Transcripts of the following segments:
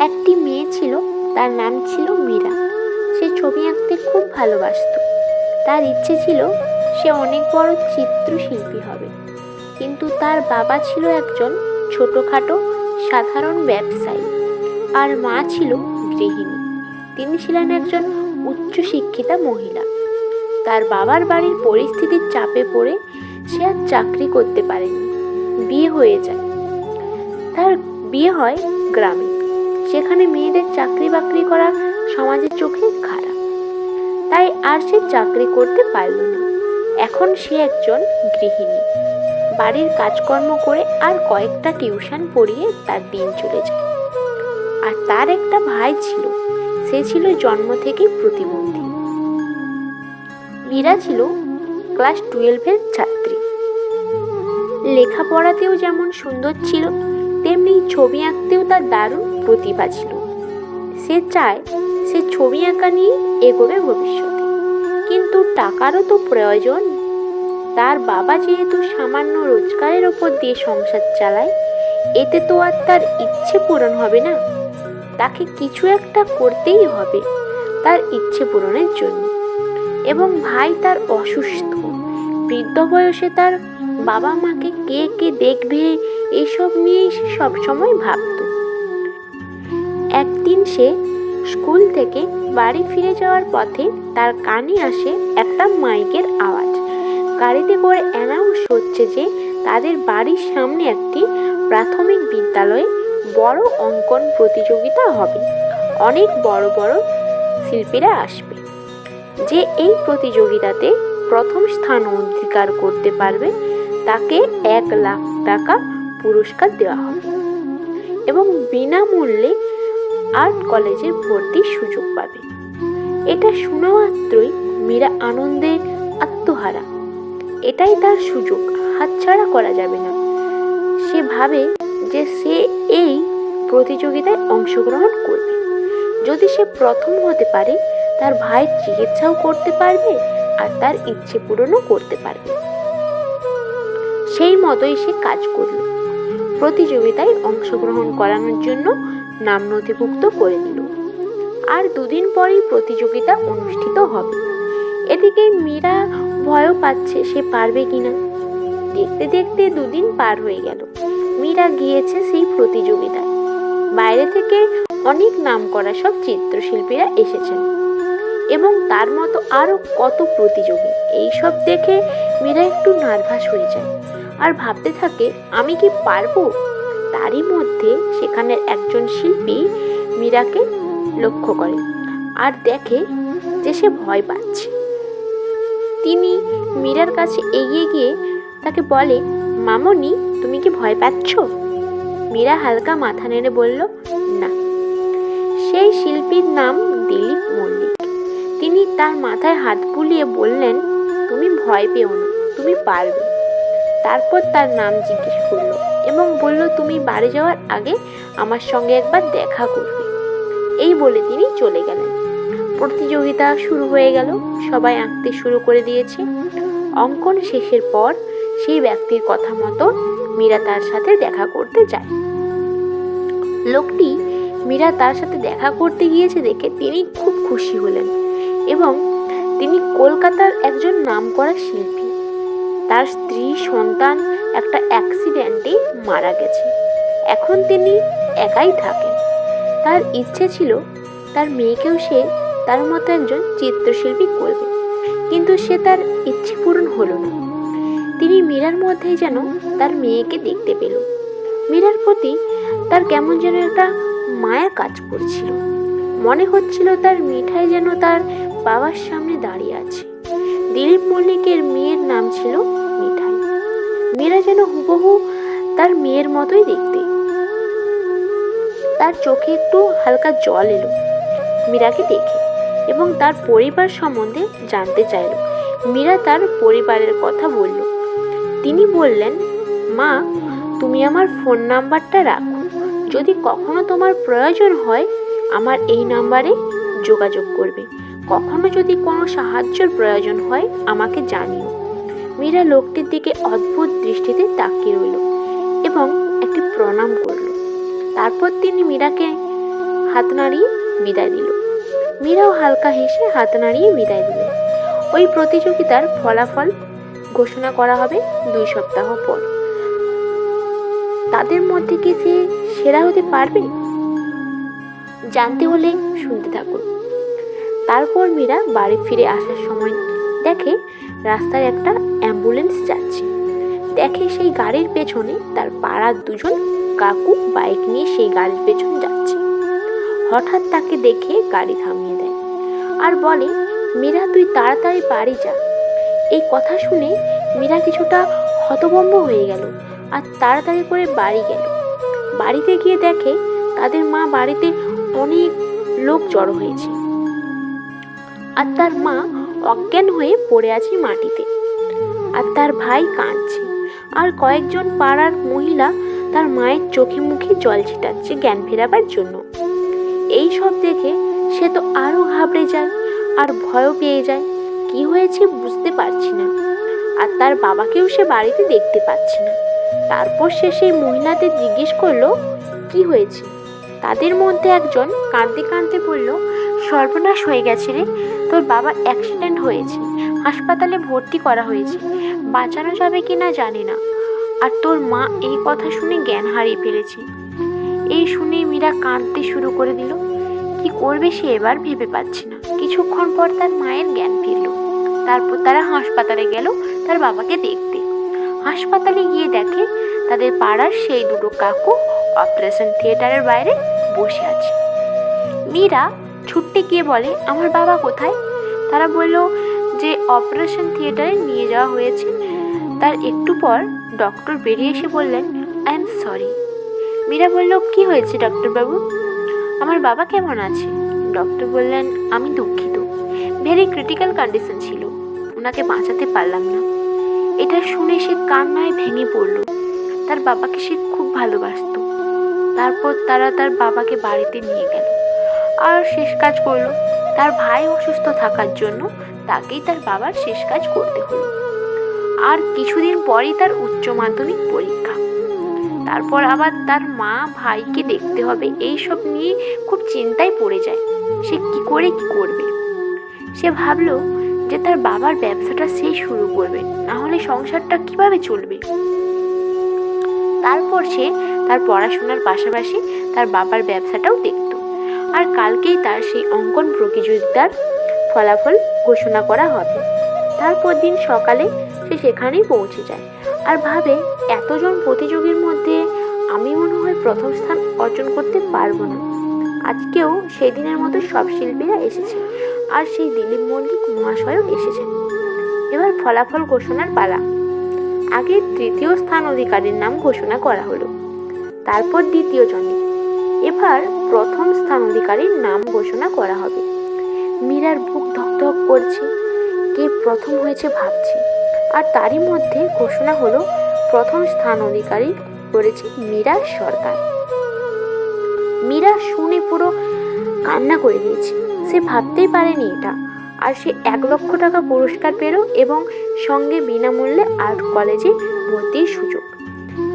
একটি মেয়ে ছিল, তার নাম ছিল মীরা। সে ছবি আঁকতে খুব ভালোবাসত। তার ইচ্ছে ছিল সে অনেক বড় চিত্রশিল্পী হবে। কিন্তু তার বাবা ছিল একজন ছোটোখাটো, সাধারণ ব্যবসায়ী। আর মা ছিল গৃহিণী। তিনি ছিলেন একজন উচ্চশিক্ষিতা মহিলা। তার বাবার বাড়ির পরিস্থিতির চাপে পড়ে সে আর চাকরি করতে পারেনি। বিয়ে হয়ে যায়। তার বিয়ে হয় গ্রামে। সেখানে মেয়েদের চাকরি বাকরি করা সমাজের চোখে খারাপ। তাই আর সে চাকরি করতে পারল না। এখন সে একজন গৃহিণী। বাড়ির কাজকর্ম করে আর কয়েকটা টিউশন পড়িয়ে তার দিন চলে যায়। আর তার একটা ভাই ছিল, সে ছিল জন্ম থেকেই প্রতিবন্ধী। মীরা ছিল ক্লাস টুয়েলভের ছাত্রী। লেখাপড়াতেও যেমন সুন্দর ছিল তেমনি ছবি আঁকতেও তার দারুণ প্রতিভা ছিল। সে চায় সে ছবি আঁকা নিয়ে এগোবে ভবিষ্যতে। কিন্তু টাকারও তো প্রয়োজন। তার বাবা যেহেতু সামান্য রোজগারের ওপর দিয়ে সংসার চালায়, এতে তো আর তার ইচ্ছে পূরণ হবে না। তাকে কিছু একটা করতেই হবে তার ইচ্ছে পূরণের জন্য। এবং ভাই তার অসুস্থ। বৃদ্ধ বয়সে তার বাবা মাকে কে কে দেখবে, এসব নিয়েই সে সবসময় ভাবত। একদিন সে স্কুল থেকে বাড়ি ফিরে যাওয়ার পথে তার কানে আসে একটা মাইকের আওয়াজ। গাড়িতে করে অ্যানাউন্স হচ্ছে যে তাদের বাড়ির সামনে একটি প্রাথমিক বিদ্যালয়ে বড় অঙ্কন প্রতিযোগিতা হবে। অনেক বড় বড় শিল্পীরা আসবে, যে এই প্রতিযোগিতাতে প্রথম স্থান অধিকার করতে পারবে। তাকে এক লাখ টাকা পুরস্কার দেওয়া হবে। এবং বিনামূল্যে আর্ট কলেজে ভর্তির সুযোগ পাবে। এটা শোনা মাত্রই মীরা আনন্দে আত্মহারা। এটাই তার সুযোগ, হাতছাড়া করা যাবে না। সে ভাবে যে সে এই প্রতিযোগিতায় অংশগ্রহণ করবে। যদি সে প্রথম হতে পারে, তার ভাইয়ের চিকিৎসাও করতে পারবে আর তার ইচ্ছে পূরণও করতে পারবে। সেই মতোই সে কাজ করল। প্রতিযোগিতায় অংশগ্রহণ করানোর জন্য নাম নথিভুক্ত করে দিল। আর দুদিন পরেই প্রতিযোগিতা অনুষ্ঠিত হবে। এদিকে মীরা ভয়ও পাচ্ছে সে পারবে কিনা। দেখতে দেখতে দুদিন পার হয়ে গেল। মীরা গিয়েছে সেই প্রতিযোগিতায়। বাইরে থেকে অনেক নাম করা সব চিত্রশিল্পীরা এসেছেন। এবং তার মতো আরও কত প্রতিযোগী। এইসব দেখে মীরা একটু নার্ভাস হয়ে যায়। আর ভাবতে থাকে, আমি কি পারব? তারই মধ্যে সেখানে একজন শিল্পী মীরাকে লক্ষ্য করে আর দেখে যে সে ভয় পাচ্ছে। তিনি মীরার কাছে এগিয়ে গিয়ে তাকে বলে, মামনি, তুমি কি ভয় পাচ্ছ? মীরা হালকা মাথা নেড়ে বলল, না। সেই শিল্পীর নাম দিলীপ মল্লিক। তিনি তার মাথায় হাত বুলিয়ে বললেন, তুমি ভয় পেও না, তুমি পারবে। তারপর তার নাম জিজ্ঞেস করল এবং বলল, তুমি বাড়ি যাওয়ার আগে আমার সঙ্গে একবার দেখা করবে। এই বলে তিনি চলে গেলেন। প্রতিযোগিতা শুরু হয়ে গেল, সবাই আঁকতে শুরু করে দিয়েছে। অঙ্কন শেষের পর সেই ব্যক্তির কথা মতো মীরা তার সাথে দেখা করতে যায়। লোকটি মীরা তার সাথে দেখা করতে গিয়েছে দেখে তিনি খুব খুশি হলেন এবং তিনি কলকাতার একজন নামকরা শিল্পী। তার স্ত্রী সন্তান একটা অ্যাক্সিডেন্টে মারা গেছে। এখন তিনি একাই থাকেন। তার ইচ্ছে ছিল তার মেয়েকেও সে তার মতো একজন চিত্রশিল্পী করবে। কিন্তু সে তার ইচ্ছে পূরণ হলো না। তিনি মীরার মধ্যেই যেন তার মেয়েকে দেখতে পেল। মীরার প্রতি তার কেমন যেন একটা মায়া কাজ করছিল। মনে হচ্ছিল তার মিঠাই যেন তার বাবার সামনে দাঁড়িয়ে আছে। দিলীপ মল্লিকের মেয়ের নাম ছিল মীরা যেন হুবহু তার মেয়ের মতোই দেখতে। তার চোখে একটু হালকা জল এলো। মীরাকে দেখে এবং তার পরিবার সম্বন্ধে জানতে চাইল। মীরা তার পরিবারের কথা বলল। তিনি বললেন, মা, তুমি আমার ফোন নাম্বারটা রাখো। যদি কখনো তোমার প্রয়োজন হয়, আমার এই নাম্বারে যোগাযোগ করবে। কখনো যদি কোনো সাহায্যের প্রয়োজন হয়, আমাকে জানিও। মীরা লোকটির দিকে অদ্ভুত দৃষ্টিতে তাকিয়ে রইল এবং একটি প্রণাম করল। তারপর তিনি মীরাকে হাত নাড়িয়ে বিদায় দিল। মীরাও হালকা হেসে হাত নাড়িয়ে বিদায় দিল। ওই প্রতিযোগিতার ফলাফল ঘোষণা করা হবে দুই সপ্তাহ পর। তাদের মধ্যে কি সে সেরা হতে পারবে? জানতে হলে শুনতে থাকুন। তারপর মীরা বাড়ি ফিরে আসার সময় দেখে রাস্তায় একটা অ্যাম্বুলেন্স যাচ্ছে। দেখে সেই গাড়ির পেছনে তার পাড়ার দুজন কাকু বাইক নিয়ে সেই গাড়ির পেছন যাচ্ছে। হঠাৎ তাকে দেখে গাড়ি থামিয়ে দেয় আর বলে, মীরা, তুই তাড়াতাড়ি বাড়ি যা। এই কথা শুনে মীরা কিছুটা হতভম্ব হয়ে গেল আর তাড়াতাড়ি করে বাড়ি গেল। বাড়িতে গিয়ে দেখে তাদের মা বাড়িতে অনেক লোক জড়ো হয়েছে। আর তার মা অজ্ঞান হয়ে পড়ে আছে মাটিতে। আর তার ভাই কাঁদছে। আর কয়েকজন পাড়ার মহিলা তার মায়ের চোখে মুখে জল ছিটাচ্ছে জ্ঞান ফেরাবার জন্য। এই সব দেখে সে তো আরও ঘাবড়ে যায় আর ভয়ও পেয়ে যায়। কি হয়েছে বুঝতে পারছি না। আর তার বাবাকেও সে বাড়িতে দেখতে পাচ্ছে না। তারপর সে সেই মহিলাদের জিজ্ঞেস করল, কি হয়েছে? তাদের মধ্যে একজন কাঁদতে কাঁদতে বলল সর্বনাশ হয়ে গেছে রে। তোর বাবা অ্যাক্সিডেন্ট হয়েছে। হাসপাতালে ভর্তি করা হয়েছে। বাঁচানো যাবে কি না জানি না। আর তোর মা এই কথা শুনে জ্ঞান হারিয়ে ফেলেছে। এই শুনে মীরা কাঁদতে শুরু করে দিল। কি করবে সে এবার ভেবে পাচ্ছে না। কিছুক্ষণ পর তার মায়ের জ্ঞান ফিরল। তারপর তারা হাসপাতালে গেল তার বাবাকে দেখতে। হাসপাতালে গিয়ে দেখে তাদের পাড়ার সেই দুটো কাকু অপারেশন থিয়েটারের বাইরে বসে আছে। মীরা ছুটতে গিয়ে বলে, আমার বাবা কোথায়? তারা বলল, যে অপারেশন থিয়েটারে নিয়ে যাওয়া হয়েছে। তার একটু পর ডক্টর বেরিয়ে এসে বললেন আই এম সরি মীরা বলল, কি হয়েছে ডক্টরবাবু আমার বাবা কেমন আছে? ডক্টর বললেন, আমি দুঃখিত। ভেরি ক্রিটিক্যাল কন্ডিশন ছিল। ওনাকে বাঁচাতে পারলাম না। এটা শুনে সে কান্নায় ভেঙে পড়ল। তার বাবাকে সে খুব ভালোবাসতো। তারপর তারা তার বাবাকে বাড়িতে নিয়ে গেল। আর শেষ কাজ করল। তার ভাই অসুস্থ থাকার জন্য তাকেই তার বাবার শেষ কাজ করতে হলো। আর কিছুদিন পরই তার উচ্চ মাধ্যমিক পরীক্ষা। তারপর আবার তার মা ভাইকে দেখতে হবে এই সব নিয়ে খুব চিন্তায় পড়ে যায়। সে কি করে কি করবে? সে ভাবলো যে তার বাবার ব্যবসাটা সে শুরু করবে, না হলে সংসারটা কীভাবে চলবে? তারপর সে তার পড়াশোনার পাশাপাশি তার বাবার ব্যবসাটাও দেখত আর কালকেই তার সেই অঙ্কন প্রতিযোগিতার ফলাফল ঘোষণা করা হবে। তারপর দিন সকালে সে সেখানেই পৌঁছে যায় আর ভাবে, এতজন প্রতিযোগীর মধ্যে আমি মনে হয় প্রথম স্থান অর্জন করতে পারব না। আজকেও সেই দিনের মতো সব শিল্পীরা এসেছে আর সেই দিলীপ মল্লিক মহাশয়ও এসেছেন। এবার ফলাফল ঘোষণার পালা। আগে তৃতীয় স্থান অধিকারীর নাম ঘোষণা করা হলো। তারপর দ্বিতীয় জনে। এবার প্রথম স্থান অধিকারীর নাম ঘোষণা করা হবে। মীরার বুক ধকধক করছে। কে প্রথম হয়েছে ভাবছে। আর তারই মধ্যে ঘোষণা হলো, প্রথম স্থান অধিকারী করেছে মীরা সরকার। মীরা শুনে পুরো কান্না করে দিয়েছে। সে ভাবতেই পারেনি এটা। আর সে এক লক্ষ টাকা পুরস্কার পেল এবং সঙ্গে বিনামূল্যে আর্ট কলেজে ভর্তির সুযোগ।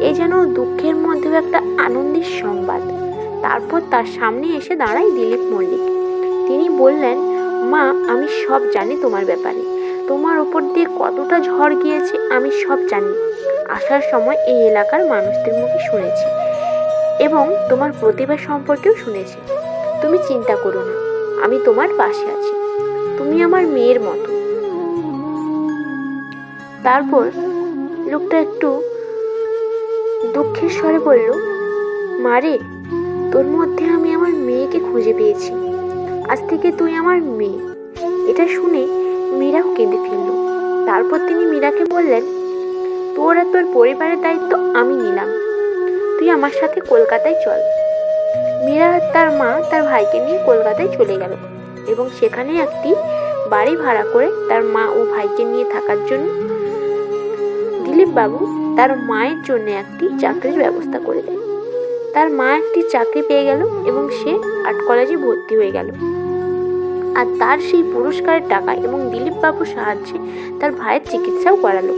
এ যেন দুঃখের মধ্যেও একটা আনন্দের সংবাদ। তারপর তার সামনে এসে দাঁড়ায় দিলীপ মল্লিক। তিনি বললেন, মা, আমি সব জানি তোমার ব্যাপারে। তোমার ওপর দিয়ে কতটা ঝড় গিয়েছে আমি সব জানি। আসার সময় এই এলাকার মানুষদের মুখে শুনেছি এবং তোমার প্রতিভা সম্পর্কেও শুনেছি। তুমি চিন্তা করো না, আমি তোমার পাশে আছি। তুমি আমার মেয়ের মতো। তারপর লোকটা একটু দুঃখের স্বরে বলল মারে তোর মধ্যে আমি আমার মেয়েকে খুঁজে পেয়েছি। আজ থেকে তুই আমার মেয়ে। এটা শুনে মীরাও কেঁদে ফেলল। তারপর তিনি মীরাকে বললেন, তোর আর তোর পরিবারের দায়িত্ব আমি নিলাম। তুই আমার সাথে কলকাতায় চল। মীরা তার মা তার ভাইকে নিয়ে কলকাতায় চলে গেল এবং সেখানে একটি বাড়ি ভাড়া করে তার মা ও ভাইকে নিয়ে থাকার জন্য দিলীপ বাবু তার মায়ের জন্য একটি চাকরির ব্যবস্থা করে দেয় তার মা একটি চাকরি পেয়ে গেল এবং সে আর্ট কলেজে ভর্তি হয়ে গেল। আর তার সেই পুরস্কারের টাকা এবং দিলীপ বাবুর সাহায্যে তার ভাইয়ের চিকিৎসাও করালো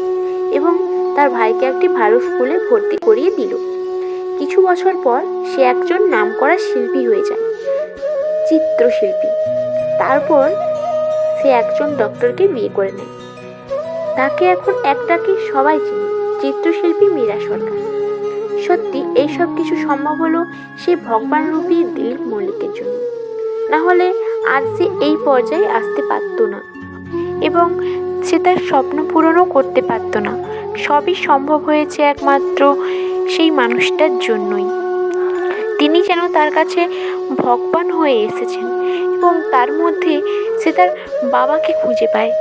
এবং তার ভাইকে একটি ভালো স্কুলে ভর্তি করিয়ে দিল। কিছু বছর পর সে একজন নামকরা শিল্পী হয়ে যায়, চিত্রশিল্পী। তারপর সে একজন ডক্টরকে বিয়ে করে নেয়। তাকে এখন একটাকে সবাই চিনি, চিত্রশিল্পী মীরা সরকার। সত্যি এইসব কিছু সম্ভব হলো সেই ভগবান রূপী দিলীপ মল্লিকের জন্য। না হলে আজ সে এই পর্যায়ে আসতে পারতো না এবং সে তার স্বপ্ন পূরণও করতে পারতো না। সবই সম্ভব হয়েছে একমাত্র সেই মানুষটার জন্যই। তিনি যেন তার কাছে ভগবান হয়ে এসেছেন এবং তার মধ্যে সে তার বাবাকে খুঁজে পায়।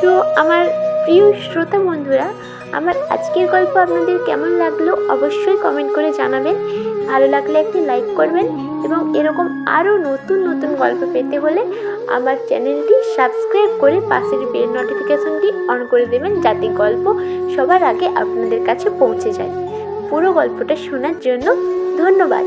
তো আমার প্রিয় শ্রোতা বন্ধুরা আমার আজকের গল্প আপনাদের কেমন লাগল অবশ্যই কমেন্ট করে জানাবেন। ভালো লাগলে একটি লাইক করবেন এবং এরকম আরও নতুন নতুন গল্প পেতে হলে আমার চ্যানেলটি সাবস্ক্রাইব করে পাশের বেল নোটিফিকেশনটি অন করে দেবেন যাতে গল্প সবার আগে আপনাদের কাছে পৌঁছে যায়। পুরো গল্পটা শোনার জন্য ধন্যবাদ।